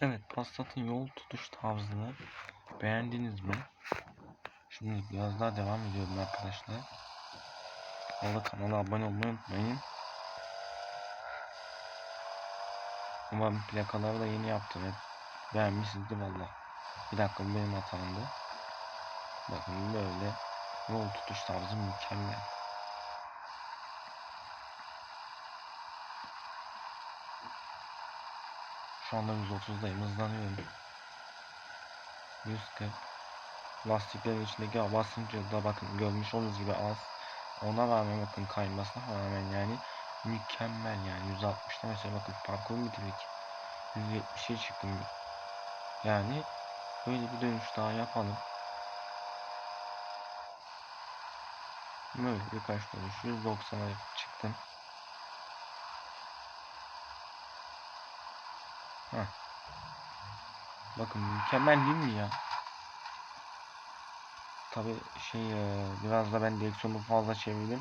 Evet, Passat'ın yol tutuş tarzını beğendiniz mi? Şimdi biraz daha devam ediyorum arkadaşlar. Valla kanala abone olmayı unutmayın. Umarım plakaları da yeni yaptım. Beğenmişsinizdir valla. Bir dakika benim hatamdı. Bakın böyle yol tutuş tarzı mükemmel. Şu anda 130'dayım hızlanıyorum. 140 Lastiklerin içindeki hava basıncı da bakın görmüş olduğunuz gibi az. Ona rağmen bakın kaymasına rağmen yani mükemmel yani 160'ta mesela bakın parkur bitirdik. 170'e çıktım. Yani böyle bir dönüş daha yapalım. Böyle birkaç dönüş 190'a çıktım. Heh. Bakın mükemmel değil mi ya? Tabi şey e, biraz da ben direksiyonu fazla çevirdim.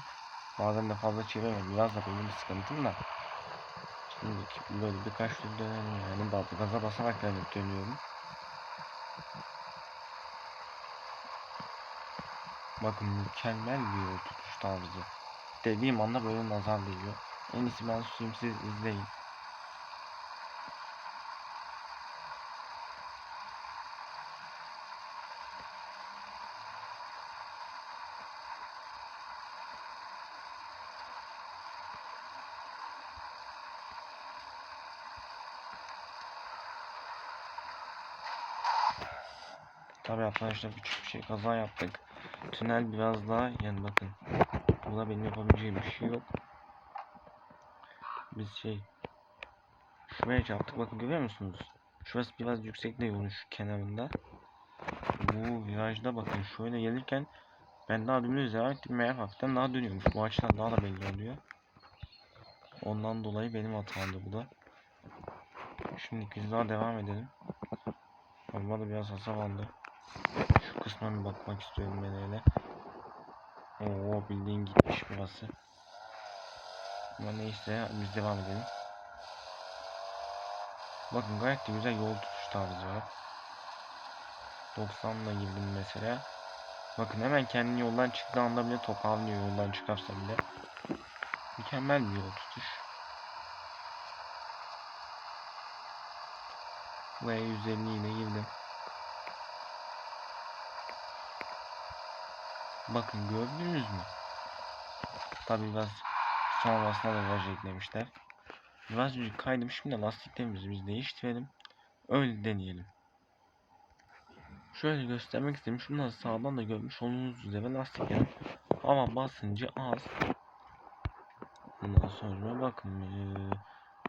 Bazen de fazla çeviremiyorum. Biraz da benim sıkıntım da. Şimdi böyle birkaç tur dönelim yani. Bazı gaza basarak dönüp dönüyorum. Bakın mükemmel bir tutuş tarzı. Dediğim anda böyle nazar değiyor. En iyisi ben susayım siz izleyin. Tabi arkadaşlar küçük bir şey kaza yaptık. Tünel biraz daha yani bakın. Burada benim yapabileceğim bir şey yok. Biz şey şuraya çarptık bakın görüyor musunuz? Şurası biraz yüksekte yolun şu kenarında. Bu virajda bakın şöyle gelirken ben daha dümdüz devam ettim meğer hafiften daha dönüyormuş. Bu açıdan daha da belli oluyor. Ondan dolayı benim hatamdı bu da. Şimdi biz daha devam edelim. Ama da biraz hasar aldı. Şu kısma bir bakmak istiyorum ben öyle. Oo bildiğin gitmiş burası. Ama neyse biz devam edelim. Bakın gayet de güzel yol tutuş tarzı var. 90'la girdim mesela. Bakın hemen kendi yoldan çıktığı anda bile toparlıyor yoldan çıkarsa bile. Mükemmel bir yol tutuş. Buraya 150 ile girdim. Bakın gördünüz mü? Tabi biraz sonrasında da viraj eklemişler. Biraz kaydım şimdi lastiklerimizi biz değiştirelim. Öyle deneyelim. Şöyle göstermek istedim. Şunları sağdan da görmüş olduğunuz üzere lastiklerin hava basıncı az. Bundan sonra bakın ee,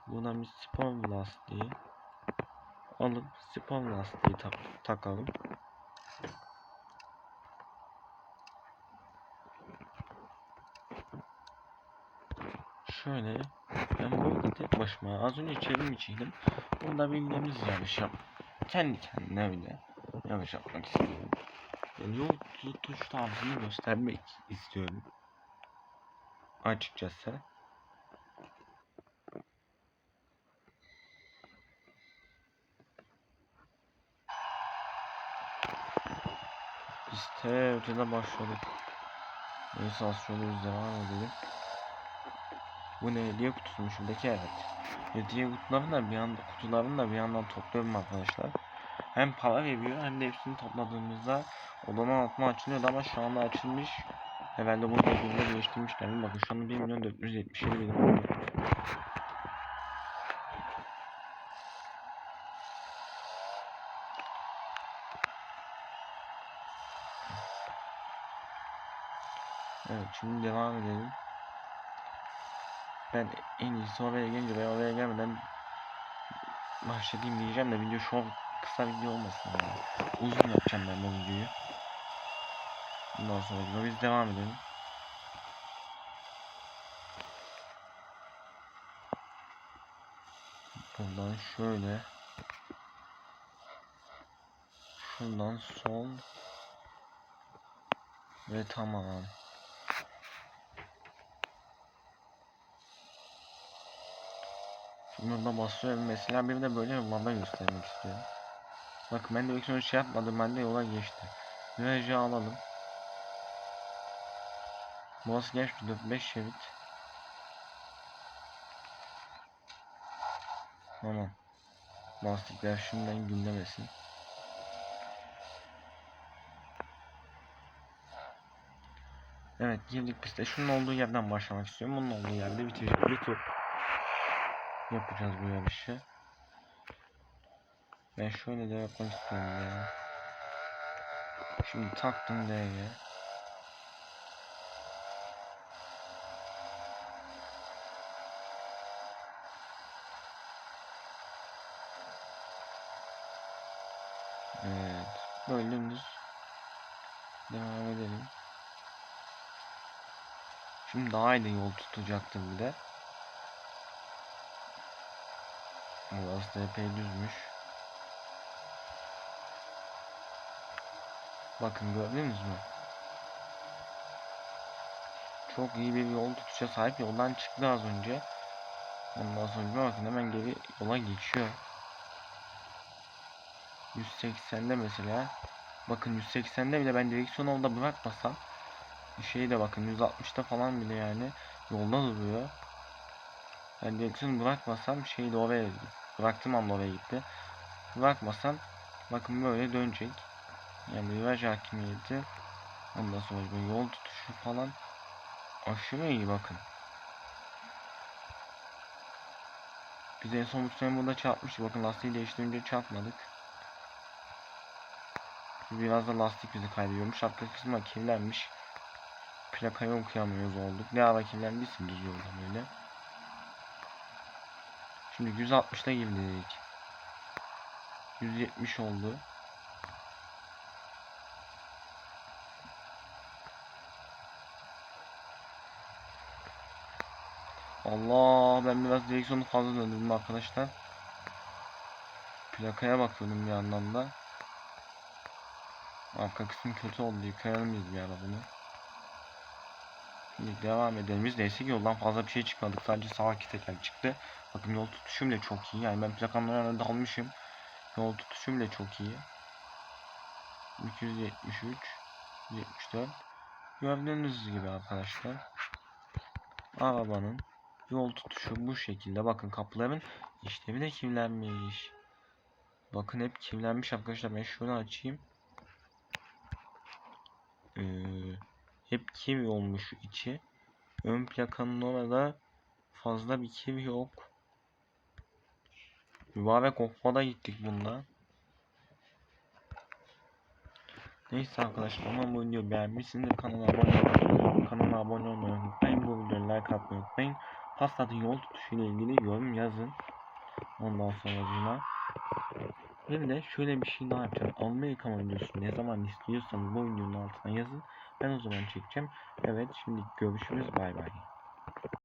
buna bir spor lastiği alıp spor lastiği tak takalım. Şöyle ben böyle tek başıma az önce çevrim içiydim. Bunda bildiğimiz yarış yap. Kendi kendine öyle yarış yapmak istiyorum. Yani yol tutuş tarzını göstermek istiyorum. Açıkçası. Biz te ötede başladık. Şöyle biz devam edelim. Bu ne hediye kutusu şuradaki evet. Hediye kutularını da bir yandan kutularını da bir yandan topluyorum arkadaşlar. Hem para veriyor hem de hepsini topladığımızda odanın altına açılıyordu ama şu anda açılmış. Herhalde bunu birbirine değiştirmişler. Bakın şu anda 1 milyon 477 bin. Evet şimdi devam edelim. Ben en iyisi oraya gelince veya oraya gelmeden başlayayım diyeceğim de video şu an kısa video olmasın yani. Uzun yapacağım ben bu videoyu. Bundan sonra biz devam edelim. Buradan şöyle şuradan sol ve tamam. Şimdi burada basıyorum mesela bir de böyle yollarda göstermek istiyorum. Bakın ben direksiyonu şey yapmadım ben de yola geçti. Virajı alalım. Burası geç 4-5 şerit. Tamam. Lastikler şimdiden günlemesin. Evet girdik piste. Şunun olduğu yerden başlamak istiyorum. Bunun olduğu yerde bitireceğiz. Bir tur yapacağız bu yarışı. Ben şöyle de yapmak istiyorum ya. Şimdi taktım D'ye. Evet. Böyle dümdüz devam edelim. Şimdi daha iyi yol tutacaktım bir de. Da epey düzmüş. Bakın gördünüz mü? Çok iyi bir yol tutuşa sahip yoldan çıktı az önce. Ondan sonra bakın hemen geri yola geçiyor. 180'de mesela. Bakın 180'de bile ben direksiyonu orada bırakmasam şey de bakın 160'ta falan bile yani yolda duruyor. Ben direksiyonu bırakmasam şey de oraya bıraktım anda oraya gitti. Bırakmasam bakın böyle dönecek. Yani viraj hakimiyeti ondan sonra böyle yol tutuşu falan aşırı iyi bakın. Biz en son bu burada çarpmıştık. Bakın lastiği değiştirince çarpmadık. Biraz da lastik bizi kaybediyormuş. Arka kısmı kirlenmiş. Plakayı okuyamıyoruz olduk. Ne ara kirlendiyse düz yolda böyle. Şimdi 160'ta girdik. 170 oldu. Allah ben biraz direksiyonu fazla döndürdüm arkadaşlar. Plakaya bakıyordum bir yandan da. Arka kısmı kötü oldu. Yıkayalım biz bir ara bunu. Şimdi devam edelim. Biz neyse ki yoldan fazla bir şey çıkmadık. Sadece sağ iki teker çıktı. Bakın yol tutuşum bile çok iyi. Yani ben plakanın önüne dalmışım. Yol tutuşum bile çok iyi. 273 74 Gördüğünüz gibi arkadaşlar. Arabanın yol tutuşu bu şekilde. Bakın kapıların işlevi de kirlenmiş. Bakın hep kirlenmiş arkadaşlar. Ben şunu açayım. Ee, hep kivi olmuş içi. Ön plakanın orada fazla bir kivi yok. Mübarek Okma'da gittik bunda. Neyse arkadaşlar ama bu videoyu beğenmişsiniz. Kanala abone olmayı, kanala abone olmayı unutmayın. Bu videoyu like atmayı unutmayın. Passat'ın yol tutuşu ile ilgili yorum yazın. Ondan sonra bir de şöyle bir şey daha yapacağım. Alma yıkama videosu ne zaman istiyorsanız bu videonun altına yazın. Ben o zaman çekeceğim. Evet şimdi görüşürüz. Bay bay.